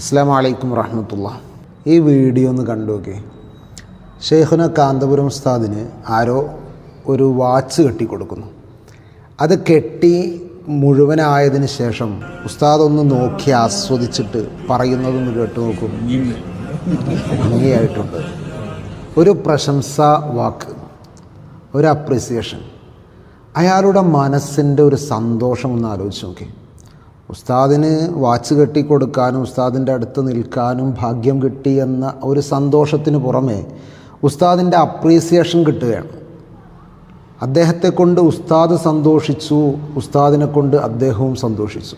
അസ്സാം വലൈക്കും വറഹമത്തുള്ള. ഈ വീഡിയോ ഒന്ന് കണ്ടു നോക്കി. ഷെയ്ഖുന കാന്തപുരം ഉസ്താദിന് ആരോ ഒരു വാച്ച് കെട്ടിക്കൊടുക്കുന്നു. അത് കെട്ടി മുഴുവനായതിന് ശേഷം ഉസ്താദ് ഒന്ന് നോക്കി ആസ്വദിച്ചിട്ട് പറയുന്നതൊന്ന് കേട്ടു നോക്കും. ഭംഗിയായിട്ടുണ്ട്. ഒരു പ്രശംസ വാക്ക് ഒരു അപ്രിസിയേഷൻ അയാളുടെ മനസ്സിന്റെ ഒരു സന്തോഷം ഒന്ന് ആലോചിച്ച് നോക്കി. ഉസ്താദിന് വാച്ച് കെട്ടിക്കൊടുക്കാനും ഉസ്താദിന്റെ അടുത്ത് നിൽക്കാനും ഭാഗ്യം കിട്ടി എന്ന ഒരു സന്തോഷത്തിന് പുറമേ ഉസ്താദിന്റെ അപ്രീസിയേഷൻ കിട്ടുകയാണ്. അദ്ദേഹത്തെ കൊണ്ട് ഉസ്താദ് സന്തോഷിച്ചു ഉസ്താദിനെ കൊണ്ട് അദ്ദേഹവും സന്തോഷിച്ചു.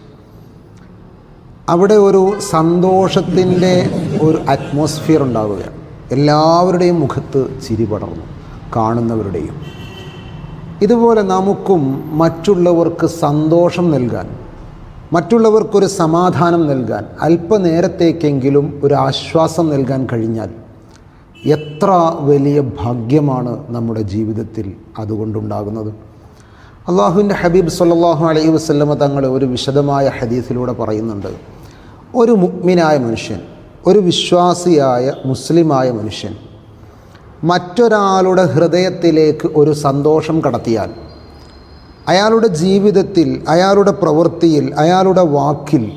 അവിടെ ഒരു സന്തോഷത്തിന്റെ ഒരു അറ്റ്മോസ്ഫിയർ ഉണ്ടാവുകയാണ്. എല്ലാവരുടെയും മുഖത്ത് ചിരി പടർന്നു കാണുന്നവരുടെയും. ഇതുപോലെ നമുക്കും മറ്റുള്ളവർക്ക് സന്തോഷം നൽകാൻ മറ്റുള്ളവർക്കൊരു സമാധാനം നൽകാൻ അല്പനേരത്തേക്കെങ്കിലും ഒരു ആശ്വാസം നൽകാൻ കഴിഞ്ഞാൽ എത്ര വലിയ ഭാഗ്യമാണ് നമ്മുടെ ജീവിതത്തിൽ അതുകൊണ്ടുണ്ടാകുന്നത്. അള്ളാഹുവിന്റെ ഹബീബ് സല്ലാഹു അലൈഹി വസ്ലമ തങ്ങൾ ഒരു വിശദമായ ഹദീസിലൂടെ പറയുന്നുണ്ട്. ഒരു മുഗ്മിനായ മനുഷ്യൻ ഒരു വിശ്വാസിയായ മുസ്ലിമായ മനുഷ്യൻ മറ്റൊരാളുടെ ഹൃദയത്തിലേക്ക് ഒരു സന്തോഷം കടത്തിയാൽ അയാളുടെ ജീവിതത്തിൽ അയാളുടെ പ്രവൃത്തിയിൽ അയാളുടെ വാക്കിൽ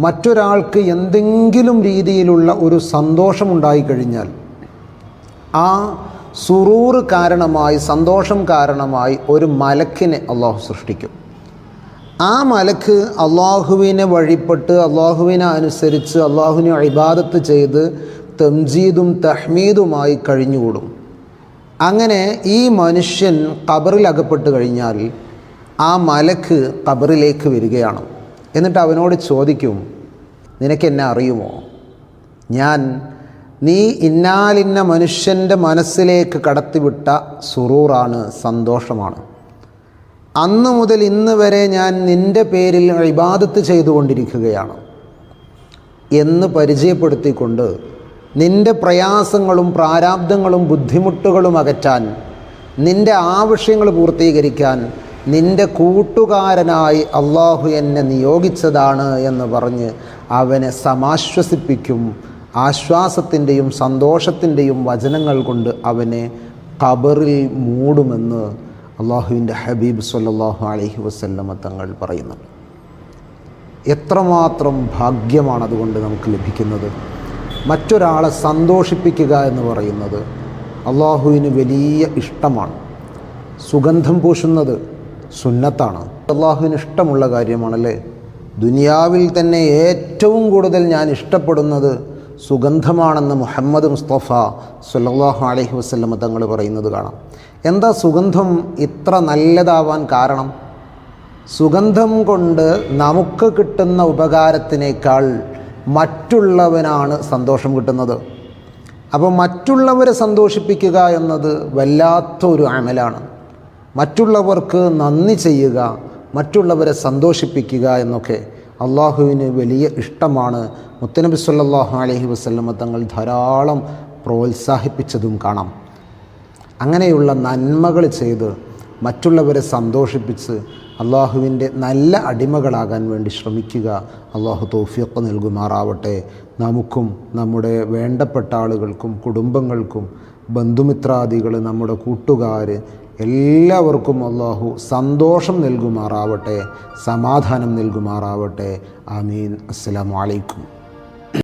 മറ്റൊരാൾക്ക് എന്തെങ്കിലും രീതിയിലുള്ള ഒരു സന്തോഷമുണ്ടായിക്കഴിഞ്ഞാൽ ആ സുറൂർ കാരണമായി സന്തോഷം കാരണമായി ഒരു മലക്കിനെ അള്ളാഹു സൃഷ്ടിക്കും. ആ മലക്ക് അള്ളാഹുവിനെ വഴിപ്പെട്ട് അള്ളാഹുവിനെ അനുസരിച്ച് അള്ളാഹുവിനെ ഇബാദത്ത് ചെയ്ത് തംജീദും തഹ്മീദുമായി കഴിഞ്ഞുകൂടും. അങ്ങനെ ഈ മനുഷ്യൻ കബറിൽ അകപ്പെട്ട് കഴിഞ്ഞാൽ ആ മലക്ക് കബറിലേക്ക് വരികയാണ്. എന്നിട്ട് അവനോട് ചോദിക്കും നിനക്കെന്നെ അറിയുമോ? ഞാൻ നീ ഇന്നാലിന്ന മനുഷ്യന്റെ മനസ്സിലേക്ക് കടത്തിവിട്ട സുറൂറാണ് സന്തോഷമാണ്. അന്ന് മുതൽ ഇന്ന് വരെ ഞാൻ നിന്റെ പേരിൽ ഇബാദത്ത് ചെയ്തുകൊണ്ടിരിക്കുകയാണ്. എന്ന് പരിചയപ്പെടുത്തിക്കൊണ്ട് നിന്റെ പ്രയാസങ്ങളും പ്രാരാബ്ദങ്ങളും ബുദ്ധിമുട്ടുകളും അകറ്റാൻ നിന്റെ ആവശ്യങ്ങൾ പൂർത്തീകരിക്കാൻ നിന്റെ കൂട്ടുകാരനായി അള്ളാഹു എന്നെ നിയോഗിച്ചതാണ് എന്ന് പറഞ്ഞ് അവനെ സമാശ്വസിപ്പിക്കും. ആശ്വാസത്തിന്റെയും സന്തോഷത്തിന്റെയും വചനങ്ങൾ കൊണ്ട് അവനെ ഖബറിൽ മൂടുമെന്ന് അള്ളാഹുവിന്റെ ഹബീബ് സല്ലാഹു അലഹി വസ്ല്ലമ തങ്ങൾ പറയുന്നുണ്ട് എത്രമാത്രം ഭാഗ്യമാണ് അതുകൊണ്ട് നമുക്ക് ലഭിക്കുന്നത്? മറ്റൊരാളെ സന്തോഷിപ്പിക്കുക എന്ന് പറയുന്നത് അള്ളാഹുവിന് വലിയ ഇഷ്ടമാണ്. സുഗന്ധം പൂശുന്നത് സുന്നത്താണ്. അള്ളാഹുവിന് ഇഷ്ടമുള്ള കാര്യമാണല്ലേ? ദുനിയാവിൽ തന്നെ ഏറ്റവും കൂടുതൽ ഞാൻ ഇഷ്ടപ്പെടുന്നത് സുഗന്ധമാണെന്ന് മുഹമ്മദ് മുസ്തഫ സുല്ലാഹു അലഹി വസ്ലമ തങ്ങൾ പറയുന്നത് കാണാം. എന്താ സുഗന്ധം ഇത്ര നല്ലതാവാൻ കാരണം? സുഗന്ധം കൊണ്ട് നമുക്ക് കിട്ടുന്ന ഉപകാരത്തിനേക്കാൾ മറ്റുള്ളവനാണ് സന്തോഷം കിട്ടുന്നത്. അപ്പോൾ മറ്റുള്ളവരെ സന്തോഷിപ്പിക്കുക എന്നത് വല്ലാത്തൊരു അമലാണ്. മറ്റുള്ളവർക്ക് നന്ദി ചെയ്യുക മറ്റുള്ളവരെ സന്തോഷിപ്പിക്കുക എന്നൊക്കെ അള്ളാഹുവിന് വലിയ ഇഷ്ടമാണ്. മുത്തനബി സല്ലാഹു അലഹി വസ്ലമ തങ്ങൾ ധാരാളം പ്രോത്സാഹിപ്പിച്ചതും കാണാം. അങ്ങനെയുള്ള നന്മകൾ ചെയ്ത് മറ്റുള്ളവരെ സന്തോഷിപ്പിച്ച് അള്ളാഹുവിന്റെ നല്ല അടിമകളാകാൻ വേണ്ടി ശ്രമിക്കുക അള്ളാഹു തോഫിയൊക്കെ നൽകുമാറാവട്ടെ. നമുക്കും നമ്മുടെ വേണ്ടപ്പെട്ട ആളുകൾക്കും കുടുംബങ്ങൾക്കും ബന്ധുമിത്രാദികൾ നമ്മുടെ കൂട്ടുകാർ എല്ലാവർക്കും അള്ളാഹു സന്തോഷം നൽകുമാറാവട്ടെ സമാധാനം നൽകുമാറാവട്ടെ. ആമീൻ. അസ്സലാമു അലൈക്കും.